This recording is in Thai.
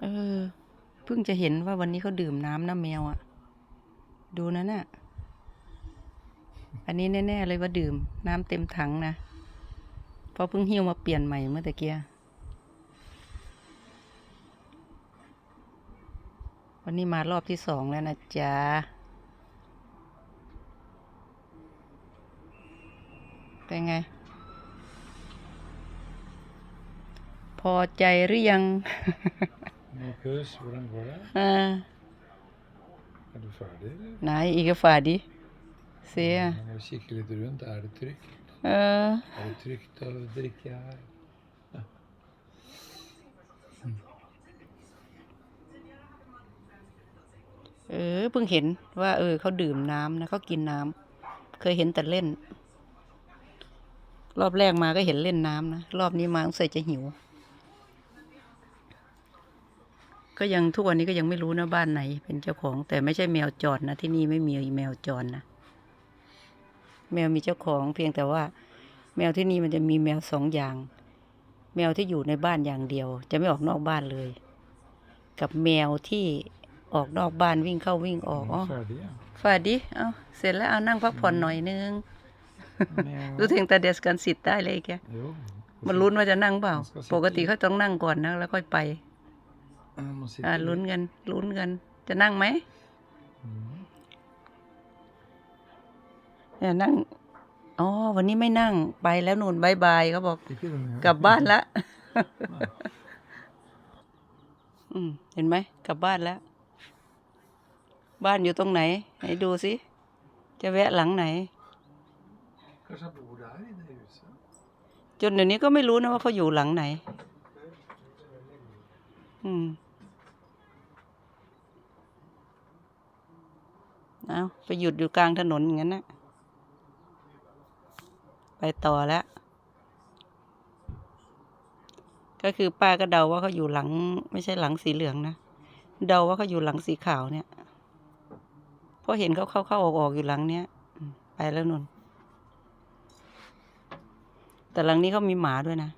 เออ เพิ่งจะเห็นว่าวันนี้เขาดื่มน้ำน้ำแมวอะ่ะ ดูนะน่ะ อันนี้แน่ๆเลยว่าดื่ม น้ำเต็มถังนะเพราะเพิ่งหิ้วมาเปลี่ยนใหม่เมื่อตะเกียวันนี้มารอบที่สองแล้วนะจ๊ะเป็นไง พอใจหรือยัง Med puss, hvordan går det? อ่า Er du ferdig, eller? Nei, ikke ferdig. Se. Jeg må kikke litt rundt. Er det trygt? เออ Er det trygt å drikke her? เออเพิ่งเห็นว่า เออเขาดื่มน้ำนะเขากินน้ำเคยเห็นแต่เล่น รอบแรกมาก็เห็นเล่นน้ำนะ รอบนี้มาสงสัยจะหิว ก็ยังทุกวันนี้ก็ยังไม่รู้นะบ้านไหน เป็นเจ้าของ แต่ไม่ใช่แมวจรนะที่นี่ไม่มีแมวจรนะแมวมีเจ้าของเพียงแต่ว่า แมวที่นี่มันจะมีแมวสองอย่าง แมวที่อยู่ในบ้านอย่างเดียว จะไม่ออกนอกบ้านเลย กับแมวที่ออกนอกบ้านวิ่งเข้าวิ่งออกอ๋อ Ferdig, ja. ฝาดิเอาเสร็จแล้วเอานั่งพักผ่อนหน่อยนึง Med- ดูถึงแต่เดสกันสิทธิ์ได้เลยแก Jo. มันลุ้นว่าจะนั่งเปล่ามันก็สิปกติเขาต้องนั่งก่อนนะแล้วค่อยไป Jeg må sitte อ่า litt. ลุ้นกันลุ้นกัน จะนั่งไหม Mm. เนี่ยนั่งอ๋อวันนี้ไม่นั่งไปแล้วนู่นบายบายเขาบอก Ikke denne กลับบ้านละอืมเห็นไหมกลับบ้านแล้ว บ้านอยู่ตรงไหนไหนดูสิจะแวะหลังไหน Kanskje han bor der i det huset? จนเดี๋ยวนี้ก็ไม่รู้นะว่าเขาอยู่หลังไหน อืมเอาไปหยุดอยู่กลางถนนอย่างนั้นนะไปต่อแล้ว ก็คือป้าก็เดาว่าเขาอยู่หลัง ไม่ใช่หลังสีเหลืองนะ เดาว่าเขาอยู่หลังสีขาวเนี่ย เพราะเห็นเขาเข้าเข้าออกออกอยู่หลังเนี้ยไปแล้วนุ่นแต่หลังนี้เขามีหมาด้วยนะ